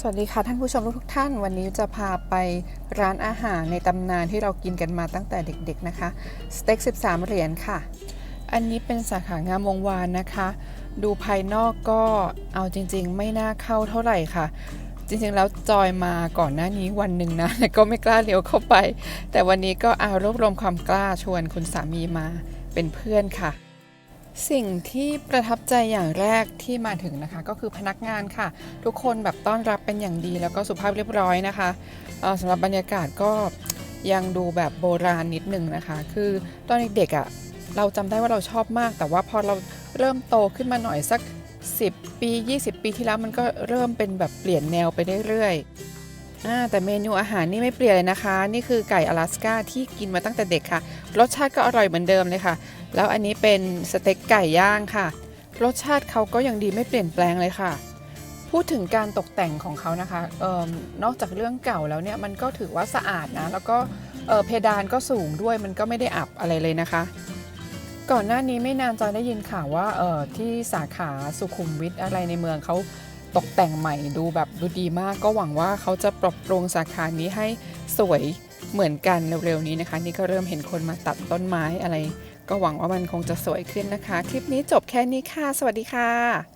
สวัสดีค่ะท่านผู้ชมทุกท่าน วันนี้จะพาไปร้านอาหารในตำนานที่เรากินกันมาตั้งแต่เด็กๆนะคะสเต็ก 13 เหรียญค่ะ อันนี้เป็นสาขางามวงวานนะคะ ดูภายนอกก็เอาจริงๆ ไม่น่าเข้าเท่าไหร่ค่ะ จริงๆแล้วจอยมาก่อนหน้านี้วันหนึ่งนะแต่ก็ไม่กล้าเลี้ยวเข้าไป แต่วันนี้ก็เอารวบรวมความกล้าชวนคุณสามีมาเป็นเพื่อนค่ะ สิ่งที่ประทับใจอย่างแรกที่มาถึงนะคะ ก็คือพนักงานค่ะ ทุกคนแบบต้อนรับเป็นอย่างดีแล้วก็สุภาพเรียบร้อยนะคะสำหรับบรรยากาศก็ยังดูแบบโบราณนิดนึงนะคะ คือตอนเด็กๆอะ่ะเราจำได้ว่าเราชอบมาก แต่ว่าพอเราเริ่มโตขึ้นมาหน่อยสัก 10 ปี 20 ปีที่แล้วมันก็เริ่มเป็นแบบเปลี่ยนแนวไปเรื่อยๆแต่เมนูอาหารนี่ไม่เปลี่ยนเลยนะคะ นี่คือไก่อลาสก้าที่กินมาตั้งแต่เด็กค่ะ รสชาติก็อร่อยเหมือนเดิมเลยค่ะ แล้วอันนี้เป็นสเต็กไก่ย่างค่ะ รสชาติเขาก็ยังดีไม่เปลี่ยนแปลงเลยค่ะ พูดถึงการตกแต่งของเขานะคะออนอกจากเรื่องเก่าแล้วเนี่ยมันก็ถือว่าสะอาดนะ แล้วก็เออเพดานก็สูงด้วยมันก็ไม่ได้อับอะไรเลยนะคะ ก่อนหน้านี้ไม่นานจอยได้ยินข่าวว่าออที่สาขาสุขุมวิทอะไรในเมืองเขาตกแต่งใหม่ดูแบบดูดีมากก็หวังว่าเขาจะปรับปรุงสาขานี้ให้สวยเหมือนกันเร็วๆนี้นะคะ นี่ก็เริ่มเห็นคนมาตัดต้นไม้อะไร ก็หวังว่ามันคงจะสวยขึ้นนะคะ คลิปนี้จบแค่นี้ค่ะ สวัสดีค่ะ